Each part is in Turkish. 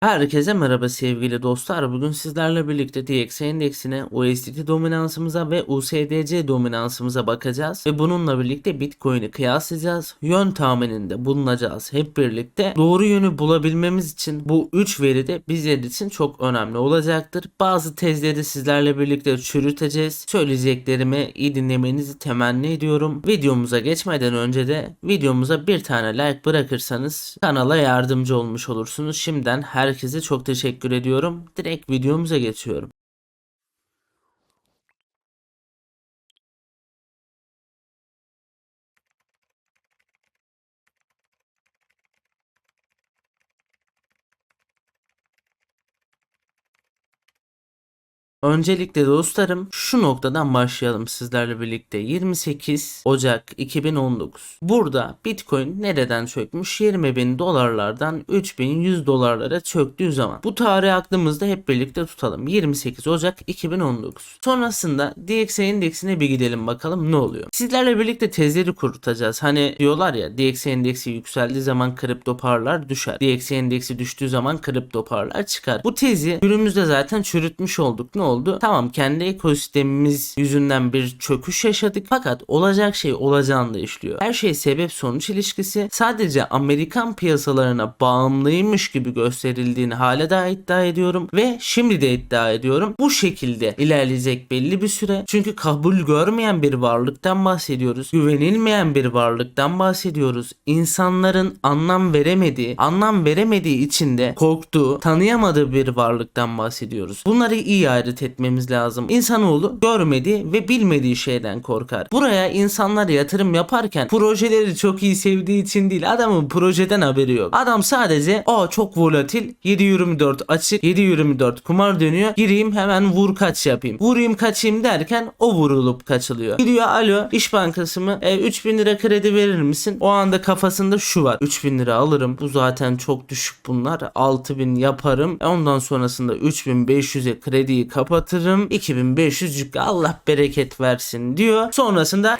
Herkese merhaba sevgili dostlar. Bugün sizlerle birlikte DXY endeksine, USDT dominansımıza ve USDC dominansımıza bakacağız. Ve bununla birlikte Bitcoin'i kıyaslayacağız. Yön tahmininde bulunacağız hep birlikte. Doğru yönü bulabilmemiz için bu 3 veri de bizler için çok önemli olacaktır. Bazı tezleri sizlerle birlikte çürüteceğiz. Söyleyeceklerimi iyi dinlemenizi temenni ediyorum. Videomuza geçmeden önce de videomuza bir tane like bırakırsanız kanala yardımcı olmuş olursunuz. Şimdiden herkese çok teşekkür ediyorum. Direkt videomuza geçiyorum. Öncelikle dostlarım şu noktadan başlayalım sizlerle birlikte. 28 Ocak 2019. Burada Bitcoin nereden çökmüş? 20 bin dolarlardan 3100 dolarlara çöktüğü zaman. Bu tarihi aklımızda hep birlikte tutalım. 28 Ocak 2019. Sonrasında DXY endeksine bir gidelim bakalım ne oluyor. Sizlerle birlikte tezleri kurutacağız. Hani diyorlar ya DXY endeksi yükseldiği zaman kripto paralar düşer. DXY endeksi düştüğü zaman kripto paralar çıkar. Bu tezi günümüzde zaten çürütmüş olduk. Ne oldu? Tamam kendi ekosistemimiz yüzünden bir çöküş yaşadık fakat olacak şey olacağında işliyor. Her şey sebep sonuç ilişkisi sadece Amerikan piyasalarına bağımlıymış gibi gösterildiğini hala daha iddia ediyorum ve şimdi de iddia ediyorum. Bu şekilde ilerleyecek belli bir süre. Çünkü kabul görmeyen bir varlıktan bahsediyoruz. Güvenilmeyen bir varlıktan bahsediyoruz. İnsanların anlam veremediği, anlam veremediği için de korktuğu, tanıyamadığı bir varlıktan bahsediyoruz. Bunları iyi ayrıt etmemiz lazım. İnsanoğlu görmediği ve bilmediği şeyden korkar. Buraya insanlar yatırım yaparken projeleri çok iyi sevdiği için değil adamın projeden haberi yok. Adam sadece o çok volatil 7.24 açık 7.24 kumar dönüyor gireyim hemen vur kaç yapayım. Vurayım kaçayım derken o vurulup kaçılıyor. Gidiyor alo İş Bankası mı? E, 3000 lira kredi verir misin? O anda kafasında şu var. 3000 lira alırım. Bu zaten çok düşük bunlar. 6000 yaparım. E, ondan sonrasında 3500'e krediyi kapatırım. 2500 yük Allah bereket versin diyor. Sonrasında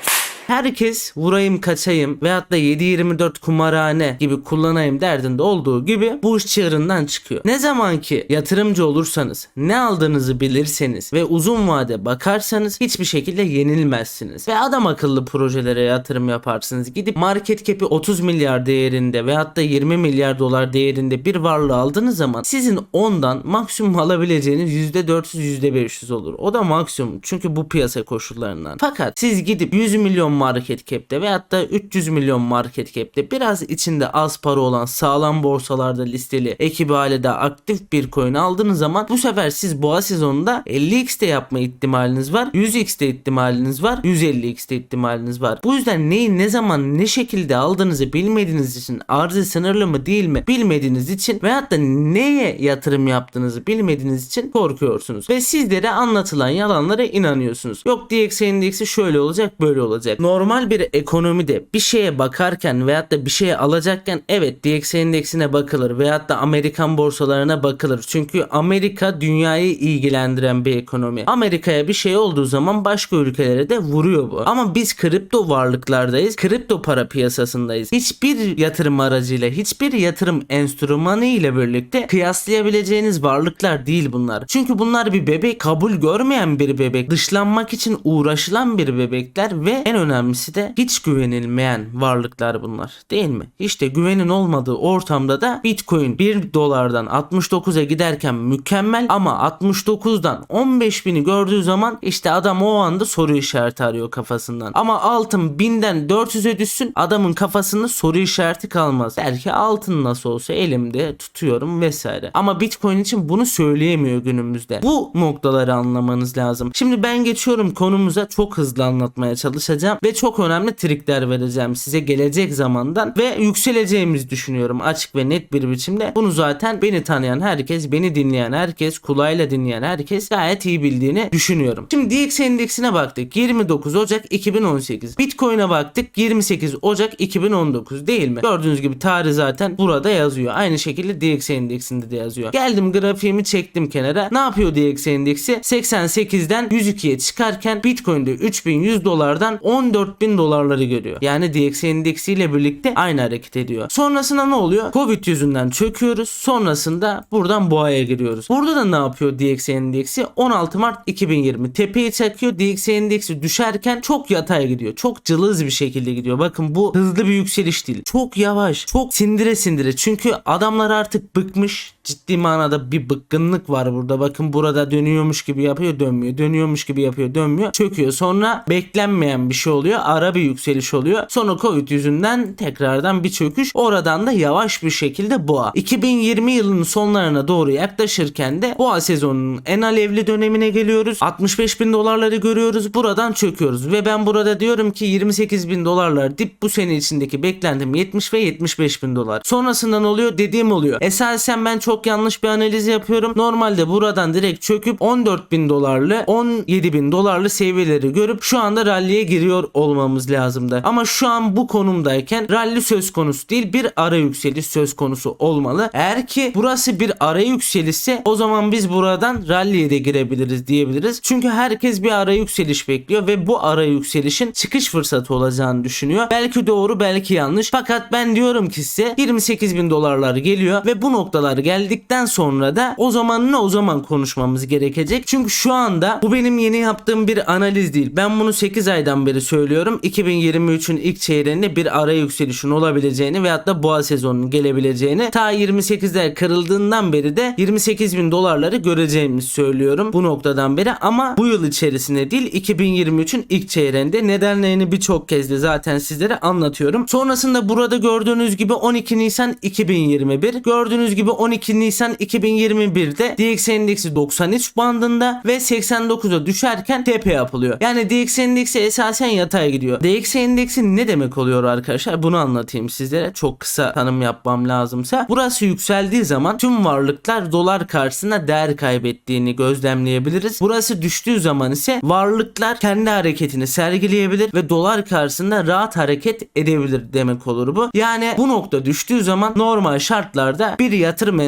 herkes vurayım kaçayım veyahut da 7-24 kumarhane gibi kullanayım derdinde olduğu gibi bu iş çığırından çıkıyor. Ne zaman ki yatırımcı olursanız ne aldığınızı bilirseniz ve uzun vade bakarsanız hiçbir şekilde yenilmezsiniz. Ve adam akıllı projelere yatırım yaparsınız. Gidip market cap'i 30 milyar değerinde veyahut da 20 milyar dolar değerinde bir varlığı aldığınız zaman sizin ondan maksimum alabileceğiniz %400 %500 olur. O da maksimum çünkü bu piyasa koşullarından. Fakat siz gidip 100 milyon market cap'te veyahut da 300 milyon market cap'te biraz içinde az para olan sağlam borsalarda listeli ekibi halde aktif bir coin aldığınız zaman bu sefer siz boğa sezonunda 50x'te yapma ihtimaliniz var. 100x'te ihtimaliniz var. 150x'te ihtimaliniz var. Bu yüzden neyi ne zaman ne şekilde aldığınızı bilmediğiniz için arzı sınırlı mı değil mi bilmediğiniz için veyahut da neye yatırım yaptığınızı bilmediğiniz için korkuyorsunuz. Ve sizlere anlatılan yalanlara inanıyorsunuz. Yok DXY endeksi şöyle olacak böyle olacak. Normal bir ekonomide bir şeye bakarken veyahut da bir şeye alacakken evet DXY endeksine bakılır veyahut da Amerikan borsalarına bakılır. Çünkü Amerika dünyayı ilgilendiren bir ekonomi. Amerika'ya bir şey olduğu zaman başka ülkelere de vuruyor bu. Ama biz kripto varlıklardayız. Kripto para piyasasındayız. Hiçbir yatırım aracıyla, hiçbir yatırım enstrümanı ile birlikte kıyaslayabileceğiniz varlıklar değil bunlar. Çünkü bunlar bir bebek, kabul görmeyen bir bebek, dışlanmak için uğraşılan bir bebekler ve en önemlisi de hiç güvenilmeyen varlıklar bunlar. Değil mi? İşte güvenin olmadığı ortamda da Bitcoin 1 dolardan 69'a giderken mükemmel ama 69'dan 15 bini gördüğü zaman işte adam o anda soru işareti arıyor kafasından. Ama altın 1000'den 400'e düşsün adamın kafasında soru işareti kalmaz. Der ki altın nasıl olsa elimde tutuyorum vesaire. Ama Bitcoin için bunu söyleyemiyor günümüzde. Bu noktaları anlamanız lazım. Şimdi ben geçiyorum konumuza çok hızlı anlatmaya çalışacağım ve çok önemli trikler vereceğim size gelecek zamandan ve yükseleceğimizi düşünüyorum açık ve net bir biçimde. Bunu zaten beni tanıyan herkes, beni dinleyen herkes, kulağıyla dinleyen herkes gayet iyi bildiğini düşünüyorum. Şimdi DX endeksine baktık. 29 Ocak 2018. Bitcoin'e baktık. 28 Ocak 2019 değil mi? Gördüğünüz gibi tarih zaten burada yazıyor. Aynı şekilde DX endeksinde de yazıyor. Geldim grafiğimi çektim kenara. Ne yapıyor DX endeksi? 88'den 102'ye çıkarken Bitcoin'de 3100 dolardan 10 14.000 dolarları görüyor. Yani DXY endeksiyle birlikte aynı hareket ediyor. Sonrasında ne oluyor? Covid yüzünden çöküyoruz. Sonrasında buradan boğaya giriyoruz. Burada da ne yapıyor DXY endeksi? 16 Mart 2020 tepeyi çakıyor. DXY endeksi düşerken çok yatay gidiyor. Çok cılız bir şekilde gidiyor. Bakın bu hızlı bir yükseliş değil. Çok yavaş. Çok sindire sindire. Çünkü adamlar artık bıkmış. Ciddi manada bir bıkkınlık var burada. Bakın burada dönüyormuş gibi yapıyor dönmüyor. Dönüyormuş gibi yapıyor dönmüyor. Çöküyor. Sonra beklenmeyen bir şey oluyor. Ara bir yükseliş oluyor. Sonra Covid yüzünden tekrardan bir çöküş. Oradan da yavaş bir şekilde boğa. 2020 yılının sonlarına doğru yaklaşırken de boğa sezonunun en alevli dönemine geliyoruz. 65 bin dolarları görüyoruz. Buradan çöküyoruz. Ve ben burada diyorum ki 28 bin dolarlar dip bu sene içindeki beklentim 70 ve 75 bin dolar. Sonrasında ne oluyor? Dediğim oluyor. Esasen ben çok yanlış bir analiz yapıyorum. Normalde buradan direkt çöküp 14 bin dolarlı 17 bin dolarlı seviyeleri görüp şu anda ralliye giriyor olmamız lazımdı. Ama şu an bu konumdayken ralli söz konusu değil bir ara yükseliş söz konusu olmalı. Eğer ki burası bir ara yükselişse o zaman biz buradan ralliye de girebiliriz diyebiliriz. Çünkü herkes bir ara yükseliş bekliyor ve bu ara yükselişin çıkış fırsatı olacağını düşünüyor. Belki doğru belki yanlış. Fakat ben diyorum ki size 28 bin dolarlar geliyor ve bu noktalar geldikten sonra da o zaman ne o zaman konuşmamız gerekecek. Çünkü şu anda bu benim yeni yaptığım bir analiz değil. Ben bunu 8 aydan beri söylüyorum. 2023'ün ilk çeyreğinde bir ara yükselişin olabileceğini veyahut da boğa sezonunun gelebileceğini ta 28'ler kırıldığından beri de 28 bin dolarları göreceğimizi söylüyorum bu noktadan beri ama bu yıl içerisinde değil 2023'ün ilk çeyreğinde nedenlerini birçok kez de zaten sizlere anlatıyorum. Sonrasında burada gördüğünüz gibi 12 Nisan 2021 gördüğünüz gibi 12 Nisan 2021'de DX endeksi 93 bandında ve 89'a düşerken tepe yapılıyor. Yani DX endeksi esasen yatay gidiyor. DX endeksi ne demek oluyor arkadaşlar? Bunu anlatayım sizlere. Çok kısa tanım yapmam lazımsa. Burası yükseldiği zaman tüm varlıklar dolar karşısında değer kaybettiğini gözlemleyebiliriz. Burası düştüğü zaman ise varlıklar kendi hareketini sergileyebilir ve dolar karşısında rahat hareket edebilir demek olur bu. Yani bu nokta düştüğü zaman normal şartlarda bir yatırım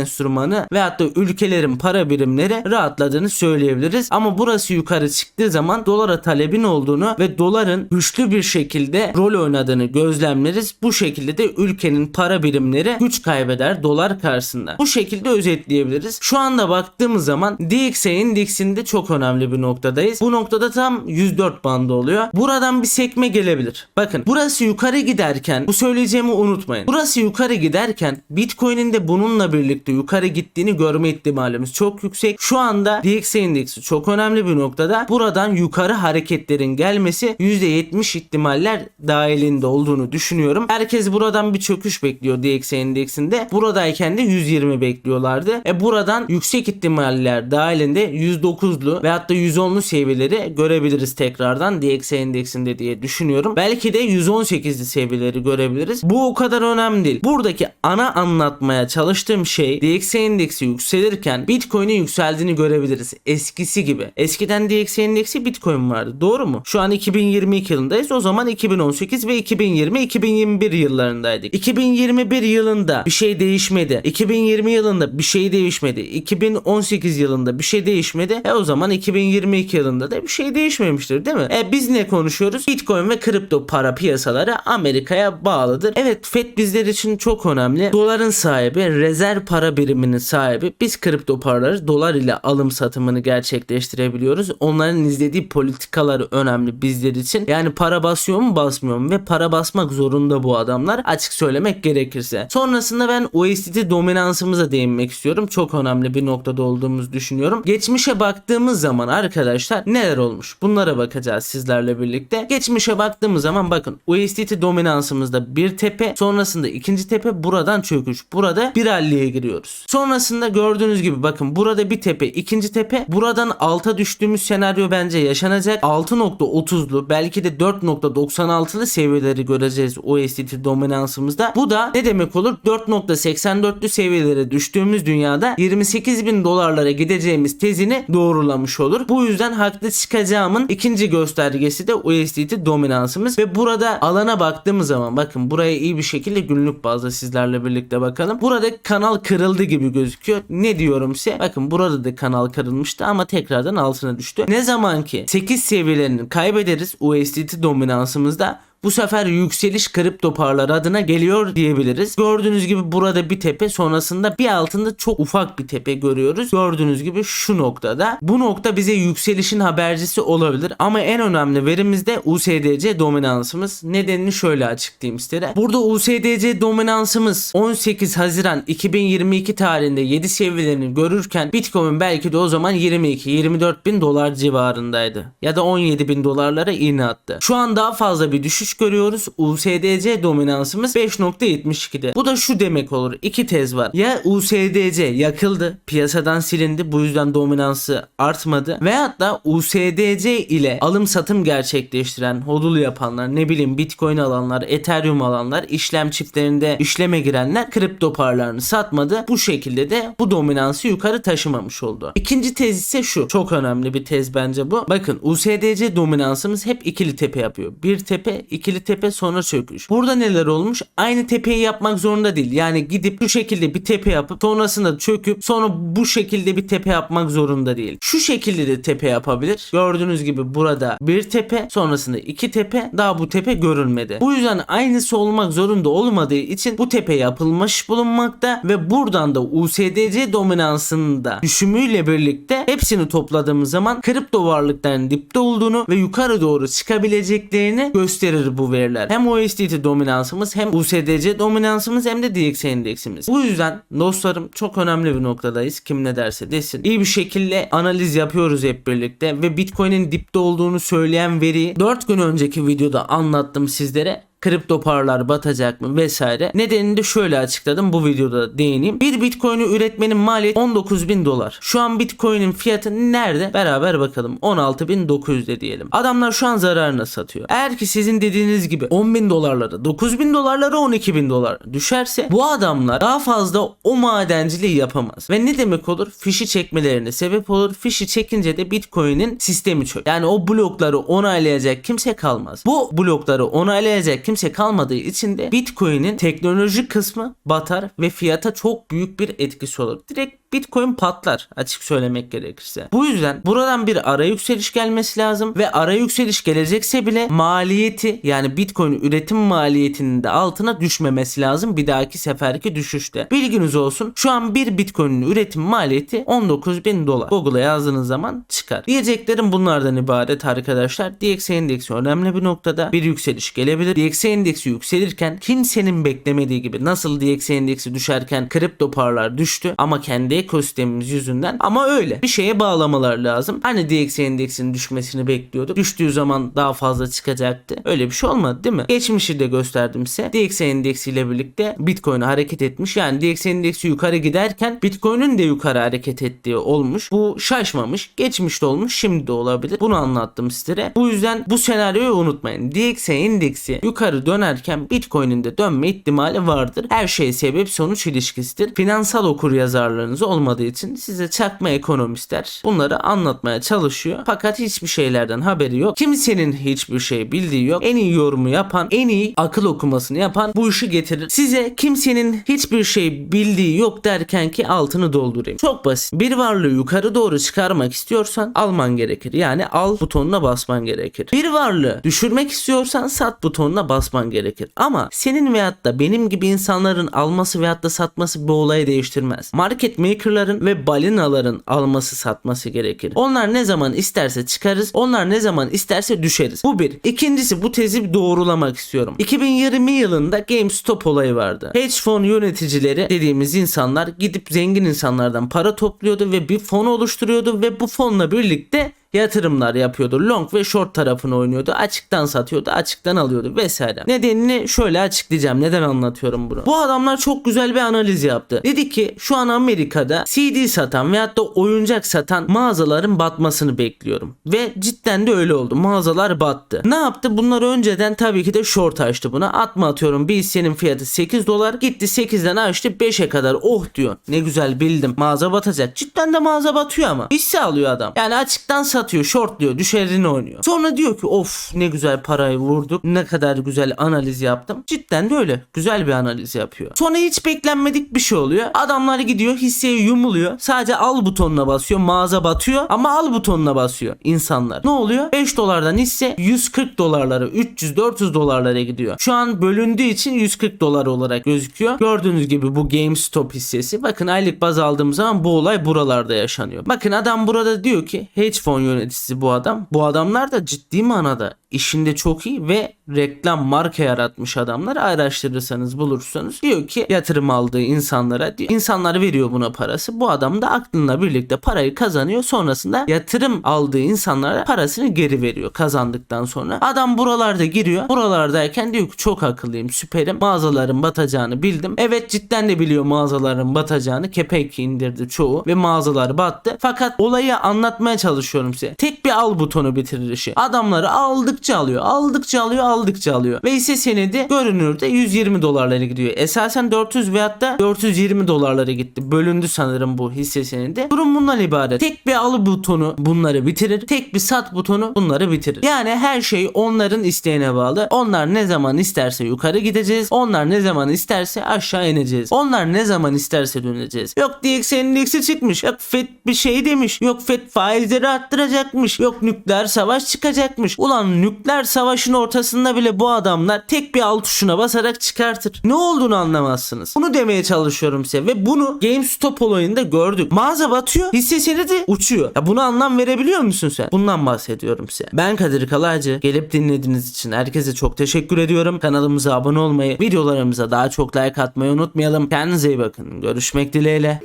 veyahut da ülkelerin para birimleri rahatladığını söyleyebiliriz. Ama burası yukarı çıktığı zaman dolara talebin olduğunu ve doların güçlü bir şekilde rol oynadığını gözlemleriz. Bu şekilde de ülkenin para birimleri güç kaybeder dolar karşısında. Bu şekilde özetleyebiliriz. Şu anda baktığımız zaman DXY endeksinde çok önemli bir noktadayız. Bu noktada tam 104 bandı oluyor. Buradan bir sekme gelebilir. Bakın burası yukarı giderken bu söyleyeceğimi unutmayın. Burası yukarı giderken Bitcoin'in de bununla birlikte yukarı gittiğini görme ihtimalimiz çok yüksek. Şu anda DXY endeksi çok önemli bir noktada. Buradan yukarı hareketlerin gelmesi %70 ihtimaller dahilinde olduğunu düşünüyorum. Herkes buradan bir çöküş bekliyor DXY endeksinde. Buradayken de 120 bekliyorlardı. E buradan yüksek ihtimaller dahilinde 109'lu veyahut da 110'lu seviyeleri görebiliriz tekrardan DXY endeksinde diye düşünüyorum. Belki de 118'li seviyeleri görebiliriz. Bu o kadar önemli değil. Buradaki ana anlatmaya çalıştığım şey DXY endeksi yükselirken Bitcoin'in yükseldiğini görebiliriz. Eskisi gibi. Eskiden DXY endeksi Bitcoin vardı. Doğru mu? Şu an 2022 yılındayız. O zaman 2018 ve 2020-2021 yıllarındaydık. 2021 yılında bir şey değişmedi. 2020 yılında bir şey değişmedi. 2018 yılında bir şey değişmedi. E o zaman 2022 yılında da bir şey değişmemiştir değil mi? E biz ne konuşuyoruz? Bitcoin ve kripto para piyasaları Amerika'ya bağlıdır. Evet FED bizler için çok önemli. Doların sahibi, rezerv para biriminin sahibi. Biz kripto paraları dolar ile alım satımını gerçekleştirebiliyoruz. Onların izlediği politikaları önemli bizler için. Yani para basıyor mu basmıyor mu ve para basmak zorunda bu adamlar açık söylemek gerekirse. Sonrasında ben USDT dominansımıza değinmek istiyorum. Çok önemli bir noktada olduğumuzu düşünüyorum. Geçmişe baktığımız zaman arkadaşlar neler olmuş? Bunlara bakacağız sizlerle birlikte. Geçmişe baktığımız zaman bakın USDT dominansımızda bir tepe sonrasında ikinci tepe buradan çöküş. Burada bir halliye giriyoruz. Sonrasında gördüğünüz gibi bakın burada bir tepe ikinci tepe buradan alta düştüğümüz senaryo bence yaşanacak. 6.30'lu belki de 4.96'lı seviyeleri göreceğiz USDT dominansımızda. Bu da ne demek olur? 4.84'lü seviyelere düştüğümüz dünyada 28 bin dolarlara gideceğimiz tezini doğrulamış olur. Bu yüzden haklı çıkacağımın ikinci göstergesi de USDT dominansımız ve burada alana baktığımız zaman bakın buraya iyi bir şekilde günlük bazda sizlerle birlikte bakalım. Burada kanal kırıldı kırıldı gibi gözüküyor. Ne diyorumse bakın burada da kanal kırılmıştı ama tekrardan altına düştü. Ne zaman ki 8 seviyelerini kaybederiz USDT dominansımızda bu sefer yükseliş kripto paralar adına geliyor diyebiliriz. Gördüğünüz gibi burada bir tepe sonrasında bir altında çok ufak bir tepe görüyoruz. Gördüğünüz gibi şu noktada. Bu nokta bize yükselişin habercisi olabilir ama en önemli verimiz de USDC dominansımız. Nedenini şöyle açıklayayım sizlere. Burada USDC dominansımız 18 Haziran 2022 tarihinde 7 seviyelerini görürken Bitcoin belki de o zaman 22-24 bin dolar civarındaydı. Ya da 17 bin dolarlara iğne attı. Şu an daha fazla bir düşüş görüyoruz. USDC dominansımız 5.72'de. Bu da şu demek olur. İki tez var. Ya USDC yakıldı. Piyasadan silindi. Bu yüzden dominansı artmadı. Veyahut da USDC ile alım satım gerçekleştiren hodul yapanlar ne bileyim Bitcoin alanlar, Ethereum alanlar, işlem çiftlerinde işleme girenler kripto paralarını satmadı. Bu şekilde de bu dominansı yukarı taşımamış oldu. İkinci tez ise şu. Çok önemli bir tez bence bu. Bakın USDC dominansımız hep ikili tepe yapıyor. Bir tepe, ikili tepe sonra çöküş. Burada neler olmuş? Aynı tepeyi yapmak zorunda değil. Yani gidip şu şekilde bir tepe yapıp sonrasında çöküp sonra bu şekilde bir tepe yapmak zorunda değil. Şu şekilde de tepe yapabilir. Gördüğünüz gibi burada bir tepe sonrasında iki tepe daha bu tepe görülmedi. Bu yüzden aynısı olmak zorunda olmadığı için bu tepe yapılmış bulunmakta ve buradan da USDC dominansının da düşümüyle birlikte hepsini topladığımız zaman kripto varlıkların dipte olduğunu ve yukarı doğru çıkabileceklerini gösterir bu veriler. Hem USDT dominansımız hem USDC dominansımız hem de DX endeksimiz. Bu yüzden dostlarım çok önemli bir noktadayız. Kim ne derse desin. İyi bir şekilde analiz yapıyoruz hep birlikte ve Bitcoin'in dipte olduğunu söyleyen veriyi 4 gün önceki videoda anlattım sizlere kripto paralar batacak mı vesaire. Nedenini de şöyle açıkladım bu videoda değineyim. Bir bitcoin'i üretmenin maliyeti 19 bin dolar. Şu an bitcoin'in fiyatı nerede? Beraber bakalım. 16.900'de diyelim. Adamlar şu an zararına satıyor. Eğer ki sizin dediğiniz gibi 10 bin dolarlara 9 bin dolarlara 12 bin dolar düşerse bu adamlar daha fazla o madenciliği yapamaz. Ve ne demek olur? Fişi çekmelerine sebep olur. Fişi çekince de bitcoin'in sistemi çök. Yani o blokları onaylayacak kimse kalmaz. Bu blokları onaylayacak kimse kalmadığı için de Bitcoin'in teknolojik kısmı batar ve fiyata çok büyük bir etkisi olur. Direkt Bitcoin patlar açık söylemek gerekirse. Bu yüzden buradan bir ara yükseliş gelmesi lazım ve ara yükseliş gelecekse bile maliyeti yani Bitcoin üretim maliyetinin de altına düşmemesi lazım bir dahaki seferki düşüşte. Bilginiz olsun şu an bir Bitcoin'in üretim maliyeti 19 bin dolar. Google'a yazdığınız zaman çıkar. Diyeceklerim bunlardan ibaret arkadaşlar. DXY endeksi önemli bir noktada bir yükseliş gelebilir. DXY endeksi yükselirken kimsenin beklemediği gibi nasıl DXY endeksi düşerken kripto paralar düştü ama kendi ekosistemimiz yüzünden ama öyle. Bir şeye bağlamalar lazım. Hani DXY endeksinin düşmesini bekliyorduk. Düştüğü zaman daha fazla çıkacaktı. Öyle bir şey olmadı değil mi? Geçmişi de gösterdim size. DXY endeksiyle birlikte Bitcoin hareket etmiş. Yani DXY endeksi yukarı giderken Bitcoin'in de yukarı hareket ettiği olmuş. Bu şaşmamış. Geçmişte olmuş. Şimdi de olabilir. Bunu anlattım sizlere. Bu yüzden bu senaryoyu unutmayın. DXY endeksi yukarı dönerken Bitcoin'in de dönme ihtimali vardır. Her şey sebep sonuç ilişkisidir. Finansal okur yazarlarınız olmadığı için size çakma ekonomistler bunları anlatmaya çalışıyor. Fakat hiçbir şeylerden haberi yok. Kimsenin hiçbir şey bildiği yok. En iyi yorumu yapan, en iyi akıl okumasını yapan bu işi getirir. Size kimsenin hiçbir şey bildiği yok derken ki altını doldurayım. Çok basit. Bir varlığı yukarı doğru çıkarmak istiyorsan alman gerekir. Yani al butonuna basman gerekir. Bir varlığı düşürmek istiyorsan sat butonuna basman gerekir. Ama senin veyahut da benim gibi insanların alması veyahut da satması bu olayı değiştirmez. Market makerların ve balinaların alması satması gerekir. Onlar ne zaman isterse çıkarız. Onlar ne zaman isterse düşeriz. Bu bir. İkincisi bu tezi doğrulamak istiyorum. 2020 yılında GameStop olayı vardı. Hedge fon yöneticileri dediğimiz insanlar gidip zengin insanlardan para topluyordu ve bir fon oluşturuyordu ve bu fonla birlikte yatırımlar yapıyordu. Long ve short tarafını oynuyordu. Açıktan satıyordu, açıktan alıyordu vesaire. Nedenini şöyle açıklayacağım. Neden anlatıyorum bunu? Bu adamlar çok güzel bir analiz yaptı. Dedi ki şu an Amerika'da CD satan veyahut da oyuncak satan mağazaların batmasını bekliyorum. Ve cidden de öyle oldu. Mağazalar battı. Ne yaptı? Bunlar önceden tabii ki de short açtı buna. Atma atıyorum bir hissenin fiyatı 8 dolar. Gitti 8'den açtı 5'e kadar. Oh diyor. Ne güzel bildim. Mağaza batacak. Cidden de mağaza batıyor ama. Hisse alıyor adam. Yani açıktan satıyor satıyor, shortluyor, düşerini oynuyor. Sonra diyor ki of ne güzel parayı vurduk. Ne kadar güzel analiz yaptım. Cidden de öyle. Güzel bir analiz yapıyor. Sonra hiç beklenmedik bir şey oluyor. Adamlar gidiyor hisseye yumuluyor. Sadece al butonuna basıyor. Mağaza batıyor ama al butonuna basıyor insanlar. Ne oluyor? 5 dolardan hisse 140 dolarlara 300-400 dolarlara gidiyor. Şu an bölündüğü için 140 dolar olarak gözüküyor. Gördüğünüz gibi bu GameStop hissesi. Bakın aylık baz aldığım zaman bu olay buralarda yaşanıyor. Bakın adam burada diyor ki hedge fon yöneticisi bu adam. Bu adamlar da ciddi manada işinde çok iyi ve reklam marka yaratmış adamlar. Araştırırsanız bulursanız diyor ki yatırım aldığı insanlara diyor, veriyor buna parası. Bu adam da aklınla birlikte parayı kazanıyor. Sonrasında yatırım aldığı insanlara parasını geri veriyor kazandıktan sonra. Adam buralarda giriyor. Buralardayken diyor ki çok akıllıyım süperim. Mağazaların batacağını bildim. Evet cidden de biliyor mağazaların batacağını. Kepek indirdi çoğu ve mağazalar battı. Fakat olayı anlatmaya çalışıyorum size tek bir al butonu bitirir işi. Adamları aldıkça alıyor aldıkça alıyor aldıkça alıyor. Ve hisse senedi görünürde 120 dolarlara gidiyor. Esasen 400 veyahut da 420 dolarlara gitti. Bölündü sanırım bu hisse senedi. Durum bundan ibaret. Tek bir al butonu bunları bitirir. Tek bir sat butonu bunları bitirir. Yani her şey onların isteğine bağlı. Onlar ne zaman isterse yukarı gideceğiz. Onlar ne zaman isterse aşağı ineceğiz. Onlar ne zaman isterse döneceğiz. Yok DXY endeksi çıkmış. Yok FED bir şey demiş. Yok FED faizleri arttıracakmış yok nükleer savaş çıkacakmış. Ulan nükleer savaşın ortasında bile bu adamlar tek bir alt tuşuna basarak çıkartır. Ne olduğunu anlamazsınız. Bunu demeye çalışıyorum size ve bunu GameStop olayında gördük. Mağaza batıyor hisse senedi uçuyor. Ya buna anlam verebiliyor musun sen? Bundan bahsediyorum size. Ben Kadir Kalaycı. Gelip dinlediğiniz için herkese çok teşekkür ediyorum. Kanalımıza abone olmayı videolarımıza daha çok like atmayı unutmayalım. Kendinize iyi bakın. Görüşmek dileğiyle